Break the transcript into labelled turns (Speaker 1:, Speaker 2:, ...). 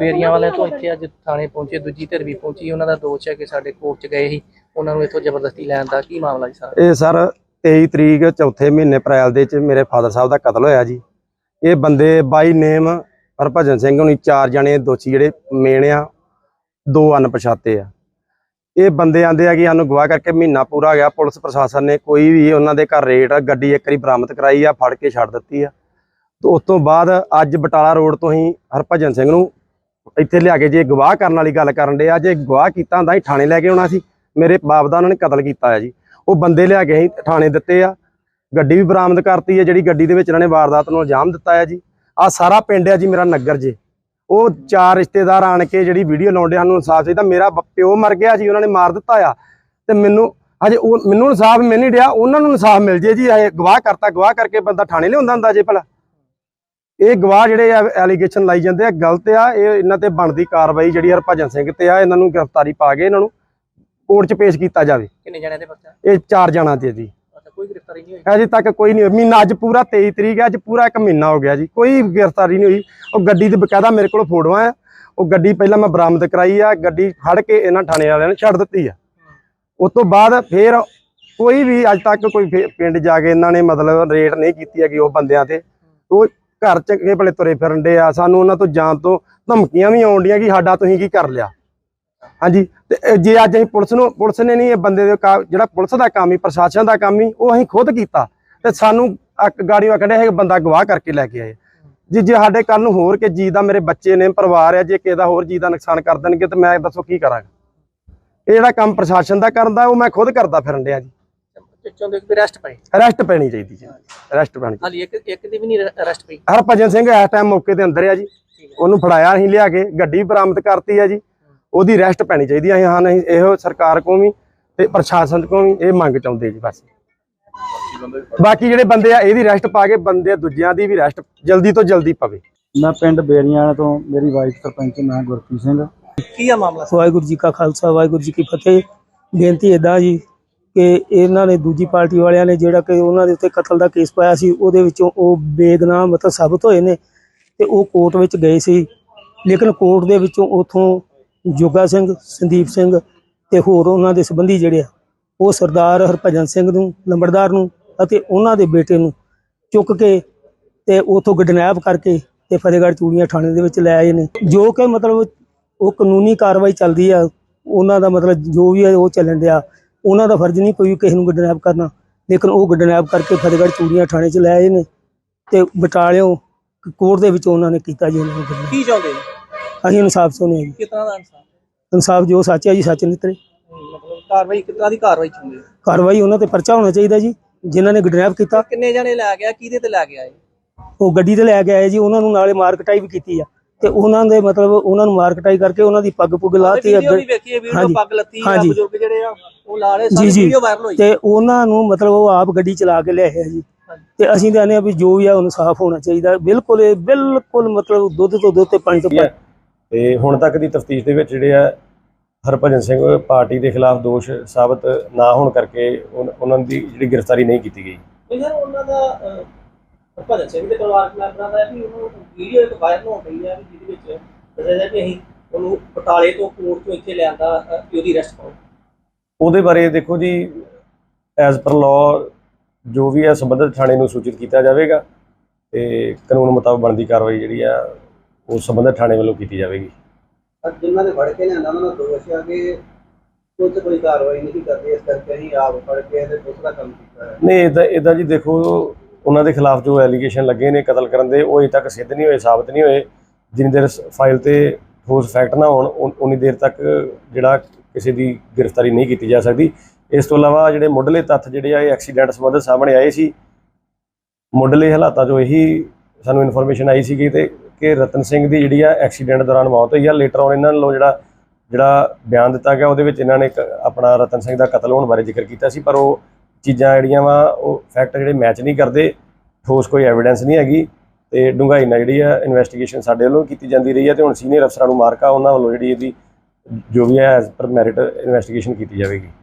Speaker 1: ਬੇਰੀਆਂ ਵਾਲਿਆਂ ਤੋਂ ਇੱਥੇ ਅੱਜ ਥਾਣੇ ਪਹੁੰਚੇ ਦੂਜੀ ਧਿਰ ਵੀ ਪਹੁੰਚੀ ਉਹਨਾਂ ਦਾ ਦੋਸ਼ ਹੈ ਕਿ ਸਾਡੇ ਕੋਰਟ 'ਚ ਗਏ ਸੀ। ਉਹਨਾਂ ਨੂੰ ਇੱਥੋਂ ਜ਼ਬਰਦਸਤੀ ਲੈਣ ਦਾ ਕੀ ਮਾਮਲਾ ਜੀ ਸਾਰਾ?
Speaker 2: ਇਹ ਸਰ 23 ਤਰੀਕ ਚੌਥੇ ਮਹੀਨੇ ਅਪ੍ਰੈਲ ਦੇ ਚ ਮੇਰੇ ਫਾਦਰ ਸਾਹਿਬ ਦਾ ਕਤਲ ਹੋਇਆ ਜੀ। ਇਹ ਬੰਦੇ ਬਾਈ ਨੇਮ ਹਰਭਜਨ ਸਿੰਘ ਹੁਣੀ ਚਾਰ ਜਣੇ ਦੋਸ਼ੀ ਜਿਹੜੇ ਮੇਨ ਆ ਦੋ ਅਣਪਛਾਤੇ ਆ। ਇਹ ਬੰਦੇ ਆਂਦੇ ਆ ਕਿ ਸਾਨੂੰ ਗਵਾਹ ਕਰਕੇ ਮਹੀਨਾ ਪੂਰਾ ਗਿਆ ਪੁਲਿਸ ਪ੍ਰਸ਼ਾਸਨ ਨੇ ਕੋਈ ਵੀ ਉਹਨਾਂ ਦੇ ਘਰ ਰੇਟ ਗੱਡੀ ਇੱਕ ਵਾਰੀ ਬਰਾਮਦ ਕਰਾਈ ਆ ਫੜ ਕੇ ਛੱਡ ਦਿੱਤੀ ਆ। ਤੇ ਉਸ ਤੋਂ ਬਾਅਦ ਅੱਜ ਬਟਾਲਾ ਰੋਡ ਤੋਂ ਹੀ ਹਰਭਜਨ ਸਿੰਘ ਨੂੰ ਇੱਥੇ ਲਿਆ ਕੇ ਜੇ ਗਵਾਹ ਕਰਨ ਵਾਲੀ ਗੱਲ ਕਰਨ ਦੇ ਆ, ਜੇ ਗਵਾਹ ਕੀਤਾ ਹੁੰਦਾ ਹੀ ਥਾਣੇ ਲੈ ਕੇ ਆਉਣਾ ਸੀ, ਮੇਰੇ ਬਾਪ ਦਾ ਉਹਨਾਂ ਨੇ ਕਤਲ ਕੀਤਾ ਹੈ ਜੀ। ਉਹ ਬੰਦੇ ਲਿਆ ਕੇ ਅਸੀਂ ਥਾਣੇ ਦਿੱਤੇ ਆ। ਗੱਡੀ ਵੀ ਬਰਾਮਦ ਕਰਤੀ ਹੈ ਜਿਹੜੀ ਗੱਡੀ ਦੇ ਵਿੱਚ ਇਹਨਾਂ ਨੇ ਵਾਰਦਾਤ ਨੂੰ ਇਲਜ਼ਾਮ ਦਿੱਤਾ ਹੈ ਜੀ। ਆ ਸਾਰਾ ਪਿੰਡ ਹੈ ਜੀ, ਮੇਰਾ ਨਗਰ ਜੇ। ਉਹ ਚਾਰ ਰਿਸ਼ਤੇਦਾਰ ਆਣ ਕੇ ਜਿਹੜੀ ਵੀਡੀਓ ਲਾਉਂਦੇ ਸਾਨੂੰ ਇਨਸਾਫ ਚਾਹੀਦਾ। ਮੇਰਾ ਪਿਓ ਮਰ ਗਿਆ ਜੀ, ਉਹਨਾਂ ਨੇ ਮਾਰ ਦਿੱਤਾ ਆ। ਤੇ ਮੈਨੂੰ ਹਜੇ ਉਹ ਮੈਨੂੰ ਇਨਸਾਫ ਮਿਲ ਨਹੀਂ ਰਿਹਾ, ਉਹਨਾਂ ਨੂੰ ਇਨਸਾਫ ਮਿਲ ਜੇ ਜੀ। ਇਹ ਗਵਾਹ ਕਰਤਾ, ਗਵਾਹ ਕਰਕੇ ਬੰਦਾ ਥਾਣੇ ਲਿਆਉਂਦਾ ਹੁੰਦਾ ਜੇ ਭਲਾ। ਇਹ ਗਵਾਹ ਜਿਹੜੇ ਆ ਐਲੀਗੇਸ਼ਨ ਲਾਈ ਜਾਂਦੇ ਆ ਗਲਤ ਆ ਇਹ ਇਹਨਾਂ ਤੇ ਬਣਦੀ ਕਾਰਵਾਈ ਜਿਹੜੀ ਹਰਭਜਨ ਸਿੰਘ ਤੇ ਆ ਇਹਨਾਂ ਨੂੰ ਗ੍ਰਿਫਤਾਰੀ ਪਾ ਕੇ ਇਹਨਾਂ ਨੂੰ ਕੋਰਟ 'ਚ ਪੇਸ਼ ਕੀਤਾ ਜਾਵੇ।
Speaker 1: ਕਿੰਨੇ ਜਣਿਆਂ ਦੇ ਪਰਚਾ?
Speaker 2: ਇਹ ਚਾਰ ਜਣਾ ਤੇ ਜੀ।
Speaker 1: ਅੱਛਾ ਕੋਈ ਗ੍ਰਿਫਤਾਰੀ ਨਹੀਂ ਹੋਈ?
Speaker 2: ਅਜੇ ਤੱਕ ਕੋਈ ਨਹੀਂ। ਮਹੀਨਾ ਅੱਜ ਪੂਰਾ 23 ਤਰੀਕ ਹੈ ਅੱਜ ਪੂਰਾ ਇੱਕ ਮਹੀਨਾ ਹੋ ਗਿਆ ਜੀ। ਕੋਈ ਗ੍ਰਿਫਤਾਰੀ ਨਹੀਂ ਹੋਈ। ਉਹ ਗੱਡੀ ਤੇ ਬਕਾਇਦਾ ਮੇਰੇ ਕੋਲ ਫੋਟੋਆਂ ਆ। ਉਹ ਗੱਡੀ ਪਹਿਲਾਂ ਮੈਂ ਬਰਾਮਦ ਕਰਾਈ ਆ। ਗੱਡੀ ਫੜ ਕੇ ਇਹਨਾਂ ਥਾਣੇ ਵਾਲਿਆਂ ਨੇ ਛੱਡ ਦਿੱਤੀ ਆ। ਉਸ ਤੋਂ ਬਾਅਦ ਫੇਰ ਕੋਈ ਵੀ ਅੱਜ ਤੱਕ ਕੋਈ ਪਿੰਡ ਜਾ ਕੇ ਇਹਨਾਂ ਨੇ ਮਤਲਬ ਰੇਟ ਨਹੀਂ ਕੀਤੀ ਹੈਗੀ ਉਹ ਬੰਦਿਆਂ ਤੇ। ਉਹ ਘਰ ਚ ਚੰਗੇ ਭਲੇ ਤੁਰੇ ਫਿਰਨ ਦੇ ਆ, ਸਾਨੂੰ ਉਹਨਾਂ ਤੋਂ ਜਾਣ ਤੋਂ ਧਮਕੀਆਂ ਵੀ ਆਉਂਦੀਆਂ ਕਿ ਸਾਡਾ ਤੁਸੀਂ ਕੀ ਕਰ ਲਿਆ। ਹਾਂਜੀ, ਤੇ ਜੇ ਅੱਜ ਅਸੀਂ ਪੁਲਿਸ ਨੂੰ, ਪੁਲਿਸ ਨੇ ਨਹੀਂ ਇਹ ਬੰਦੇ ਦੇ ਜਿਹੜਾ ਪੁਲਿਸ ਦਾ ਕੰਮ ਹੀ, ਪ੍ਰਸ਼ਾਸਨ ਦਾ ਕੰਮ ਹੀ, ਉਹ ਅਸੀਂ ਖੁਦ ਕੀਤਾ। ਤੇ ਸਾਨੂੰ ਇੱਕ ਗਾੜੀਆਂ ਕੱਢਿਆ ਇਹ ਬੰਦਾ ਗਵਾਹ ਕਰਕੇ ਲੈ ਕੇ ਆਏ। ਜੀ, ਜੇ ਸਾਡੇ ਕੱਲ ਨੂੰ ਹੋਰ ਕਿ ਜੀ ਦਾ ਮੇਰੇ ਬੱਚੇ ਨੇ, ਪਰਿਵਾਰ ਆ ਜੇ ਕਿਸੇ ਦਾ ਹੋਰ ਜੀ ਦਾ ਨੁਕਸਾਨ ਕਰ ਦੇਣਗੇ, ਤੇ ਮੈਂ ਦੱਸੋ ਕੀ ਕਰਾਂਗਾ। ਇਹ ਜਿਹੜਾ ਕੰਮ ਪ੍ਰਸ਼ਾਸਨ ਦਾ ਕਰਨ ਦਾ, ਉਹ ਮੈਂ ਖੁਦ ਕਰਦਾ ਫਿਰਨ ਡਿਆ ਜੀ।
Speaker 1: ਚਾਹੁੰਦੇ ਕਿ ਅਰੈਸਟ ਪਏ।
Speaker 2: ਅਰੈਸਟ ਪੈਣੀ ਚਾਹੀਦੀ ਜੀ। ਅਰੈਸਟ ਪੈਣੀ
Speaker 1: ਹਾਲੀ ਇੱਕ ਇੱਕ ਦੀ ਵੀ ਨਹੀਂ ਅਰੈਸਟ ਪਈ।
Speaker 2: ਹਰਭਜਨ ਸਿੰਘ ਇਸ ਟਾਈਮ ਮੌਕੇ ਦੇ ਅੰਦਰ ਆ ਜੀ। ਉਹਨੂੰ ਫੜਾਇਆ ਅਸੀਂ ਲਿਆ ਕੇ ਗੱਡੀ ਬਰਾਮਦ ਕਰਤੀ ਆ ਜੀ। ਉਹਦੀ ਅਰੈਸਟ ਪੈਣੀ ਚਾਹੀਦੀ ਆ। ਅਸੀਂ ਹਾਂ ਨਹੀਂ ਇਹੋ ਸਰਕਾਰ ਕੋਲ ਵੀ ਤੇ ਪ੍ਰਸ਼ਾਸਨ ਕੋਲ ਵੀ ਇਹ ਮੰਗ ਚਾਹੁੰਦੇ ਜੀ ਬਸ। ਬਾਕੀ ਜਿਹੜੇ ਬੰਦੇ ਆ ਇਹਦੀ ਅਰੈਸਟ ਪਾ ਕੇ ਬੰਦੇ ਦੂਜਿਆਂ ਦੀ ਵੀ ਅਰੈਸਟ ਜਲਦੀ ਤੋਂ ਜਲਦੀ ਪਵੇ।
Speaker 3: ਮੈਂ ਪਿੰਡ ਬੇਰੀਆਂ ਤੋਂ ਮੇਰੀ ਵਾਈਫ ਸਰਪੰਚ ਮੈਂ ਗੁਰਪ੍ਰੀਤ ਸਿੰਘ।
Speaker 1: ਕੀ ਆ ਮਾਮਲਾ?
Speaker 3: ਵਾਹਿਗੁਰੂ ਜੀ ਕਾ ਖਾਲਸਾ ਵਾਹਿਗੁਰੂ ਜੀ ਕੀ ਫਤਿਹ। ਬੇਨਤੀ ਇਦਾਂ ਜੀ ਕਿ ਇਹਨਾਂ ਨੇ ਦੂਜੀ ਪਾਰਟੀ ਵਾਲਿਆਂ ਨੇ ਜਿਹੜਾ ਕਿ ਉਹਨਾਂ ਦੇ ਉੱਤੇ ਕਤਲ ਦਾ ਕੇਸ ਪਾਇਆ ਸੀ, ਉਹਦੇ ਵਿੱਚੋਂ ਉਹ ਬੇਗਨਾਹ ਮਤਲਬ ਸਾਬਤ ਹੋਏ ਨੇ ਤੇ ਉਹ ਕੋਰਟ ਵਿੱਚ ਗਏ ਸੀ। ਲੇਕਿਨ ਕੋਰਟ ਦੇ ਵਿੱਚੋਂ ਉਥੋਂ ਜੋਗਾ ਸਿੰਘ, ਸੰਦੀਪ ਸਿੰਘ ਤੇ ਹੋਰ ਉਹਨਾਂ ਦੇ ਸੰਬੰਧੀ ਜਿਹੜੇ ਆ, ਉਹ ਸਰਦਾਰ ਹਰਭਜਨ ਸਿੰਘ ਨੂੰ, ਲੰਬੜਦਾਰ ਨੂੰ ਅਤੇ ਉਹਨਾਂ ਦੇ ਬੇਟੇ ਨੂੰ ਚੁੱਕ ਕੇ ਤੇ ਉਥੋਂ ਗਡਨੈਪ ਕਰਕੇ ਤੇ ਫਤਿਹਗੜ੍ਹ ਚੂੜੀਆਂ ਥਾਣੇ ਦੇ ਵਿੱਚ ਲੈ ਆਏ ਨੇ। ਜੋ ਕਿ ਮਤਲਬ ਉਹ ਕਾਨੂੰਨੀ ਕਾਰਵਾਈ ਚੱਲਦੀ ਆ, ਉਹਨਾਂ ਦਾ ਮਤਲਬ ਜੋ ਵੀ ਹੈ ਉਹ ਚੱਲਣ ਡਿਆ। ਉਹਨਾਂ ਦਾ ਫਰਜ਼ ਨਹੀਂ ਕੋਈ ਕਿਸੇ ਨੂੰ ਗਡਨੈਪ ਕਰਨਾ। ਲੇਕਿਨ ਉਹ ਗਡਨੈਪ ਕਰਕੇ ਫਤਿਹਗੜ੍ਹ ਚੂੜੀਆਂ ਥਾਣੇ 'ਚ ਲੈ ਆਏ ਨੇ ਤੇ ਬਟਾਲਿਓ ਕੋਰਟ ਦੇ ਵਿੱਚ ਉਹਨਾਂ ਨੇ ਕੀਤਾ ਜੀ ਉਹਨਾਂ ਨੂੰ kidnap।
Speaker 1: ਕੀ ਚਾਹੁੰਦੇ?
Speaker 3: ਅਸੀਂ ਇਨਸਾਫ ਚਾਹੁੰਦੇ ਹਾਂ ਜੀ।
Speaker 1: ਦਾ ਇਨਸਾਨ
Speaker 3: ਇਨਸਾਫ ਜੋ ਸੱਚ ਹੈ ਜੀ ਸੱਚ ਨਿਤਰੇ।
Speaker 1: ਮਤਲਬ ਕਾਰਵਾਈ ਤਰ੍ਹਾਂ ਦੀ ਕਾਰਵਾਈ ਚਾਹੁੰਦੇ?
Speaker 3: ਕਾਰਵਾਈ ਉਹਨਾਂ ਤੇ ਪਰਚਾ ਹੋਣਾ ਚਾਹੀਦਾ ਜੀ ਜਿਨ੍ਹਾਂ ਨੇ ਗਡਨੈਪ ਕੀਤਾ।
Speaker 1: ਕਿੰਨੇ ਜਣੇ ਲੈ ਗਿਆ ਕਿਹਦੇ ਤੇ ਲੈ ਗਿਆ ਇਹ?
Speaker 3: ਉਹ ਗੱਡੀ ਤੇ ਲੈ ਕੇ ਆਏ ਜੀ ਉਹਨਾਂ ਨੂੰ ਨਾਲੇ ਮਾਰ ਕਟਾਈ ਵੀ ਕੀਤੀ ਆ। ਤੇ ਉਹਨਾਂ ਦੇ ਮਤਲਬ ਉਹਨਾਂ ਨੂੰ ਮਾਰ ਕਟਾਈ ਕਰਕੇ ਉਹਨਾਂ ਦੀ ਪੱਗ ਪੁੱਗ ਲਾਤੀ
Speaker 1: ਵੀਡੀਓ ਵੀ
Speaker 3: ਅੱਗੇ
Speaker 1: ਵੇਖੀ ਹੈ ਵੀਡੀਓ
Speaker 3: ਹਾਂਜੀ,
Speaker 1: ਪੱਗ ਲੱਤੀ ਆ
Speaker 3: ਹਾਂਜੀ।
Speaker 1: ਬਜ਼ੁਰਗ ਜਿਹੜੇ ਆ ਉਹ ਲਾਲੇ
Speaker 3: ਜੀ
Speaker 1: ਸਾਰੀ
Speaker 3: ਜੀ
Speaker 1: ਵੀਡੀਓ ਵਾਇਰਲ ਹੋਈ।
Speaker 3: ਤੇ ਉਹਨਾਂ ਨੂੰ ਮਤਲਬ ਉਹ ਆਪ ਗੱਡੀ ਚਲਾ ਕੇ ਲਿਆਏ ਆ ਜੀ। ਤੇ ਅਸੀਂ ਕਹਿੰਦੇ ਆ ਵੀ ਜੋ ਵੀ ਆ ਉਹਨੂੰ ਸਾਫ਼ ਹੋਣਾ ਚਾਹੀਦਾ। ਬਿਲਕੁਲ ਇਹ ਬਿਲਕੁਲ ਮਤਲਬ ਦੁੱਧ ਤੋਂ ਦੁੱਧ ਤੇ ਪਾਣੀ ਤੋਂ ਪਾਣੀ
Speaker 2: ਤੇ ਹੁਣ ਤੱਕ ਦੀ ਤਫਤੀਸ਼ ਦੇ ਵਿੱਚ ਜਿਹੜੇ ਆ ਹਰਭਜਨ ਸਿੰਘ ਪਾਰਟੀ ਦੇ ਖਿਲਾਫ ਦੋਸ਼ ਸਾਬਤ ਨਾ ਹੋਣ ਕਰਕੇ ਉਹਨਾਂ ਦੀ ਜਿਹੜੀ ਗ੍ਰਿਫਤਾਰੀ ਨਹੀਂ ਕੀਤੀ ਗਈ।
Speaker 1: ਇਹਨਾਂ ਉਹਨਾਂ ਦਾ ਭਗਤ ਸਿੰਘ ਦੇ ਪਰਿਵਾਰਕ ਮੈਂਬਰਾਂ ਦਾ ਕਿ ਉਹਨੂੰ ਵੀਡੀਓ ਇੱਕ ਵਾਇਰਲ ਹੋ ਰਹੀ ਹੈ ਵੀ ਜਿਹਦੇ ਵਿੱਚ ਦੱਸਿਆ ਜਾ ਕਿ ਅਸੀਂ ਉਹਨੂੰ ਬਟਾਲੇ ਤੋਂ ਕੋਰਟ ਤੋਂ ਇੱਥੇ ਲਿਆਂਦਾ ਵੀ ਉਹਦੀ ਅਰੈਸਟ ਕਰੋ
Speaker 2: ਉਹਦੇ ਬਾਰੇ ਦੇਖੋ ਜੀ ਐਜ਼ ਪਰ ਲਾਅ ਜੋ ਵੀ ਹੈ ਸੰਬੰਧਿਤ ਥਾਣੇ ਨੂੰ ਸੂਚਿਤ ਕੀਤਾ ਜਾਵੇਗਾ ਤੇ ਕਾਨੂੰਨ ਮੁਤਾਬਕ ਬਣਦੀ ਕਾਰਵਾਈ ਜਿਹੜੀ ਆ ਉਹ ਸੰਬੰਧਿਤ ਥਾਣੇ ਵੱਲੋਂ ਕੀਤੀ ਜਾਵੇਗੀ।
Speaker 4: ਅੱਜ ਜਿਨ੍ਹਾਂ ਨੇ ਫੜ ਕੇ ਲਿਆਂਦਾ ਉਹਨਾਂ ਦਾ ਦੋਸ਼ ਆ ਕਿ ਕੁਝ ਕੋਈ ਕਾਰਵਾਈ ਨਹੀਂ ਕਰਦੇ ਇਸ ਕਰਕੇ ਅਸੀਂ ਆਪ ਫੜ ਕੇ ਤੇ ਪੁਲਿਸ ਦਾ ਕੰਮ ਕੀਤਾ ਹੈ।
Speaker 2: ਨਹੀਂ ਇਦਾਂ ਇਦਾਂ ਜੀ ਦੇਖੋ ਉਹਨਾਂ ਦੇ ਖਿਲਾਫ ਜੋ ਐਲੀਗੇਸ਼ਨ ਲੱਗੇ ਨੇ ਕਤਲ ਕਰਨ ਦੇ, ਉਹ ਅਜੇ ਤੱਕ ਸਿੱਧ ਨਹੀਂ ਹੋਏ, ਸਾਬਤ ਨਹੀਂ ਹੋਏ। ਜਿੰਨੀ ਦੇਰ ਫਾਈਲ ਤੇ ਠੋਸ ਫੈਕਟ ਨਾ ਹੋਣ, ਉਨੀ ਦੇਰ ਤੱਕ ਜਿਹੜਾ ਕਿਸੇ ਦੀ ਗ੍ਰਿਫਤਾਰੀ ਨਹੀਂ ਕੀਤੀ ਜਾ ਸਕਦੀ। ਇਸ ਤੋਂ ਇਲਾਵਾ ਜਿਹੜੇ ਮੁੱਢਲੇ ਤੱਥ ਜਿਹੜੇ ਆ, ਇਹ ਐਕਸੀਡੈਂਟ ਸੰਬੰਧਿਤ ਸਾਹਮਣੇ ਆਏ ਸੀ। ਮੁੱਢਲੇ ਹਾਲਾਤਾਂ 'ਚੋਂ ਇਹੀ ਸਾਨੂੰ ਇਨਫੋਰਮੇਸ਼ਨ ਆਈ ਸੀਗੀ ਤੇ ਕਿ ਰਤਨ ਸਿੰਘ ਦੀ ਜਿਹੜੀ ਆ ਐਕਸੀਡੈਂਟ ਦੌਰਾਨ ਮੌਤ ਹੋਈ ਆ। ਲੇਟਰ ਔਨ ਇਹਨਾਂ ਵੱਲੋਂ ਜਿਹੜਾ ਜਿਹੜਾ ਬਿਆਨ ਦਿੱਤਾ ਗਿਆ, ਉਹਦੇ ਵਿੱਚ ਇਹਨਾਂ ਨੇ ਇੱਕ ਆਪਣਾ ਰਤਨ ਸਿੰਘ ਦਾ ਕਤਲ ਹੋਣ ਬਾਰੇ ਜ਼ਿਕਰ ਕੀਤਾ ਸੀ, ਪਰ ਉਹ ਚੀਜ਼ਾਂ ਜਿਹੜੀਆਂ ਵਾ, ਉਹ ਫੈਕਟ ਜਿਹੜੇ ਮੈਚ ਨਹੀਂ ਕਰਦੇ, ਠੋਸ ਕੋਈ ਐਵੀਡੈਂਸ ਨਹੀਂ ਹੈਗੀ ਤੇ ਡੂੰਘਾਈ ਨਾਲ ਜਿਹੜੀ ਆ ਇਨਵੈਸਟੀਗੇਸ਼ਨ ਸਾਡੇ ਵੱਲੋਂ ਕੀਤੀ ਜਾਂਦੀ ਰਹੀ ਹੈ ਤੇ ਹੁਣ ਸੀਨੀਅਰ ਅਫਸਰਾਂ ਨੂੰ ਮਾਰਕਾ ਉਹਨਾਂ ਵੱਲੋਂ ਜਿਹੜੀ ਇਹਦੀ, ਜੋ ਵੀ ਹੈ ਐਜ਼ ਪਰ ਮੈਰਿਟ ਇਨਵੈਸਟੀਗੇਸ਼ਨ ਕੀਤੀ ਜਾਵੇਗੀ।